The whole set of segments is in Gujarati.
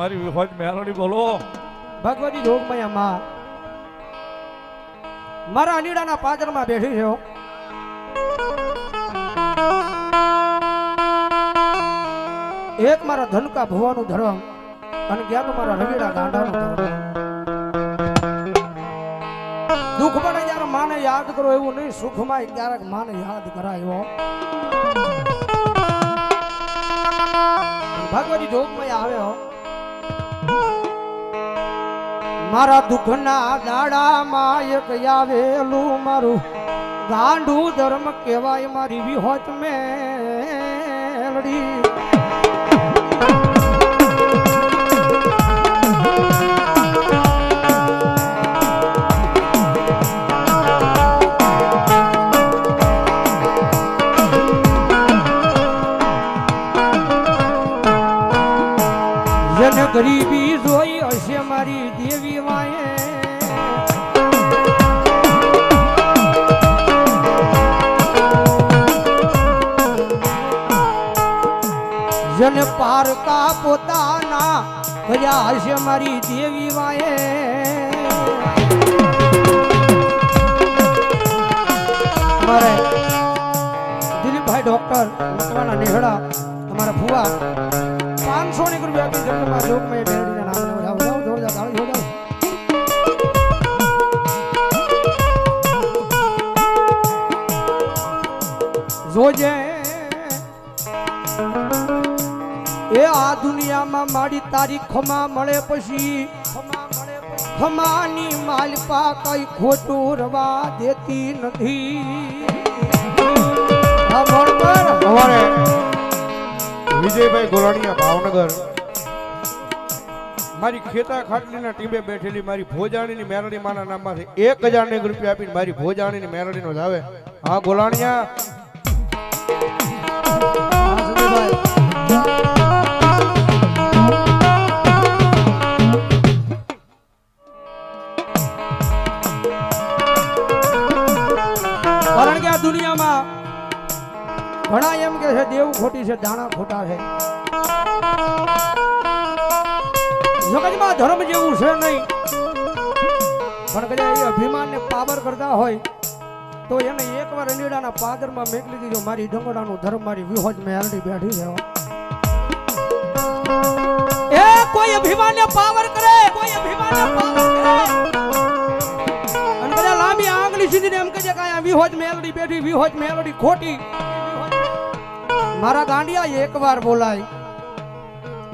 મારી વિહોજ મેલડી બોલો. ભગવતી જોગમયમાં મારા અનીડાના પાદરમાં બેઠી છે એક મારા ધનકા ભવાનું ધર્મ અને ક્યાંક મારા રવિડા ગાંડાનું ધર્મ. દુઃખ પડે જ્યારે માને યાદ કરો, એવું નહીં, સુખમાં ક્યારેક માને યાદ કરાય હો. ભગવતી જોગમય આવે હો. મારા દુઃખના દાડામાં એક આવેલું મારું ગાંડું ધર્મ કહેવાય મારી વિહોત મેલડી. જેને જેને પારકા પોતાના કર્યા હશે મારી દેવી માએ મારે દિલીપભાઈ ડોક્ટર મકવાના નેહડા અમારા ફુવા પાંચસો ની રૂપિયા આપી જન્મમાં લોકમય બેરડીના નામ જોજે દુનિયામાં મારી તારી ખમા મળે પછી. ખમાની માલપા કઈ ખોટું રવા દેતી નથી. વિજયભાઈ ગોરાણીયા ભાવનગર. મારી ખેતા ખાટલીના ટીમે બેઠેલી મારી ભોજાણીની મેરડી માના નામમાંથી એક હજાર ને રૂપિયા આપીને મારી ભોજાણીની મેરડીનો જ આવે. હા ગોલાણીયા છે, દાણા ખોટા છે. જગતમાં ધર્મ જેવું છે નહીં. પણ કદાચ એ અભિમાનને પાવર કરતા હોય, તો એને એકવાર અલીડાના પાદરમાં મેકલી દીધો મારી ડંગોડાનું ધર્મ, મારી વિહોજ મેં હાલડી બેઠી છે. એ કોઈ અભિમાનને પાવર કરે, કોઈ અભિમાનને પાવર કરે. અને બધા લાંબી આંગળી સીધીને એમ કહે છે કે આ વિહોજ મેલડી બેઠી, વિહોજ મેલડી ખોટી. મારા ગાંડિયા એકવાર બોલાય.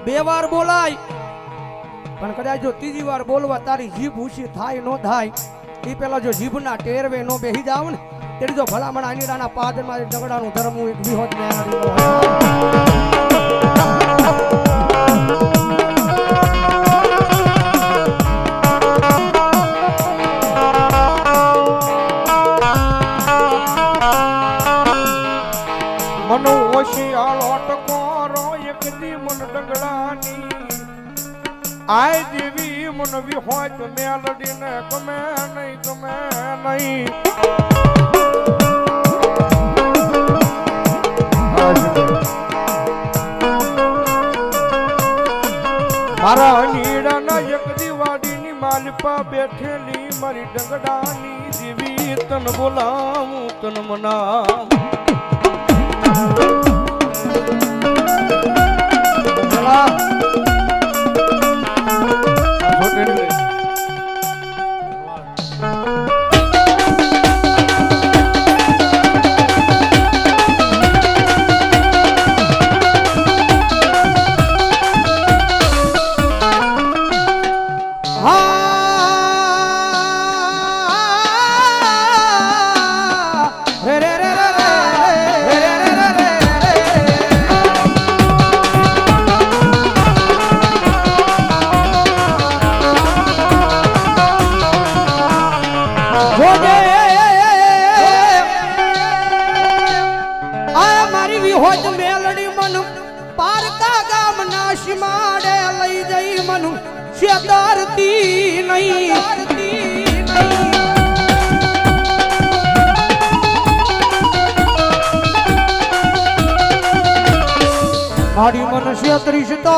બે વાર બોલાય. પણ કદાચ જો ત્રીજી વાર બોલવા તારી જીભ ઊંચી થાય ન થાય એ પેલા જો જીભના ટેરવે નો બેહી જાવ ને તેની જો ભલામણ આનીડાના પાદરમાં ડગડાનું ધર્મ એક વિહોત મેલડી મેલડીને ગમે નહીં ગમે નહીં. મારા નીડાના એક દિવાળીની માલપા બેઠેલી મારી ડંગડાની જીવી તન બોલાવું, તન મનાવું. છેતરતી નહીં. મારી મનુષ્ય ત્રિશતો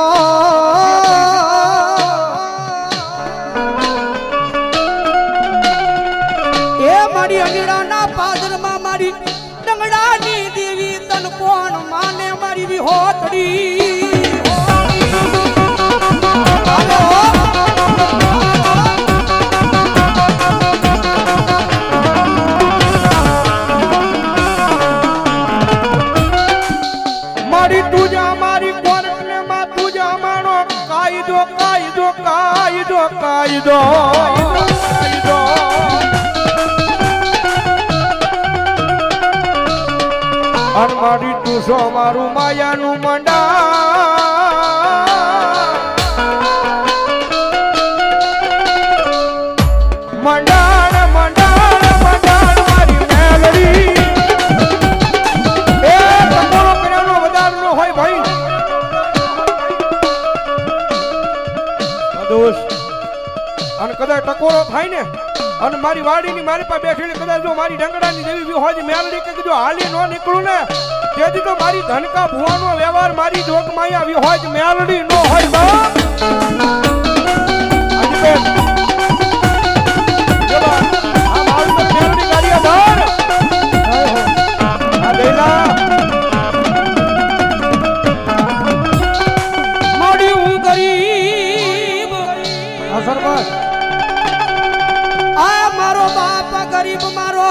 એ મારી અગીરાના પાદરમાં મારી ડંગડાની દેવી તન કોણ માને મારી વિહોતડી. કાયદો અન મારી તુસો મારું માયાનું અને મારી વાડીની મારી પાસે બેઠેલી કદાચ જો મારી ડંગડાની દેવી બી હોય મેલડી કે જો હાલી નો નીકળું ને. તેથી તો મારી ધનકા ભુવાનો વ્યવહાર મારી જોગમાયા આવી હોય મેલડી નો હોય બાપ હાજીબેન. મારો બાપ ગરીબ, મારો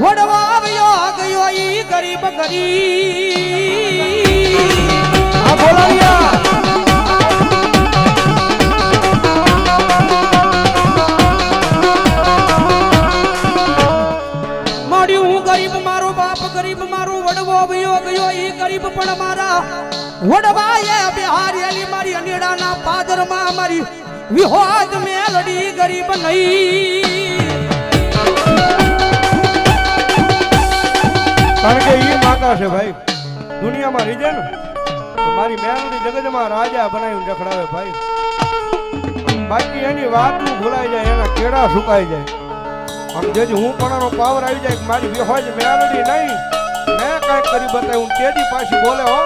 વડવા આવ્યો ગયો ઈ ગરીબ ગરીબ. આ બોલાવ્યા પણ મારા મારી અનેડાના પાદરમાં મારી વિહોજ મેલડી ગરીબ નહીં. કારણ કે એ માતા છે ભાઈ. દુનિયામાં રીજે ને. મારી મેલડી જગતમાં રાજા બનાવીને રખડાવે ભાઈ. બાકી એની વાતું ભૂલાઈ જાય, એના કેળા સુકાઈ જાય. આમ જે હું પણ પાવર આવી જાય મારી વિહોજ મેલડી નહીં. મેં કાંઈક કરી બતાવ્યું તેજી પાછી બોલે હો.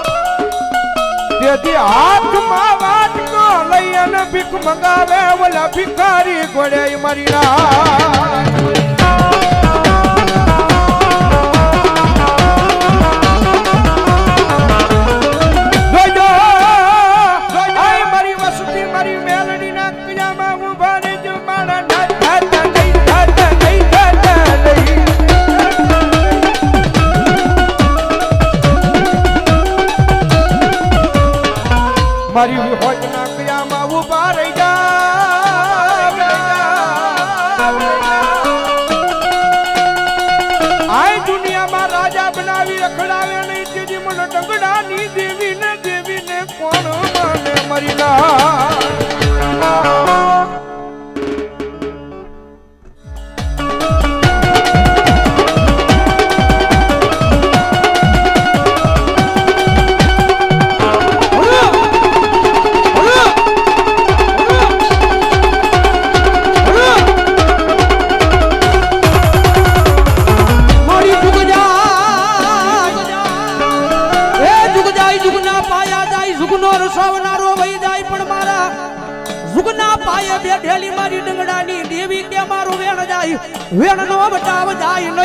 તેથી હાથમાં વાટકો લઈ અને ભીખ મંગાવે ઓલા ભિખારી ગોળે મારી રાત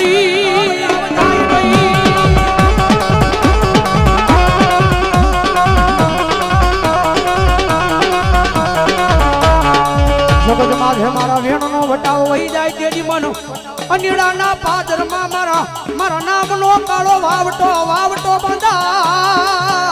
બટાવ જાય જાય નહીં જગત માથે મારા વેણનો વટાવો જાય તેડી મન. અનિડાના પાદરમાં મારા મારા નામનો કાળો વાવટો વાવટો બંધા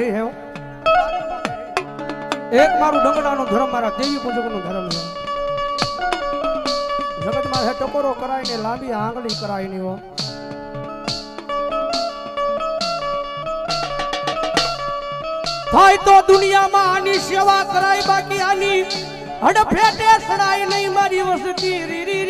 પાદરમાં હેવ એક મારું ડંગડાનું ધર્મ મારા દેવી પૂજકનું ધર્મ છે. જગતમાં હે ટકોરો કરાય લાંબી આંગળી કરાયની થાય તો દુનિયામાં આની સેવા કરાય, બાકી આની હડફેટે સડાય નહીં, મારી વસતી રી રી રી રી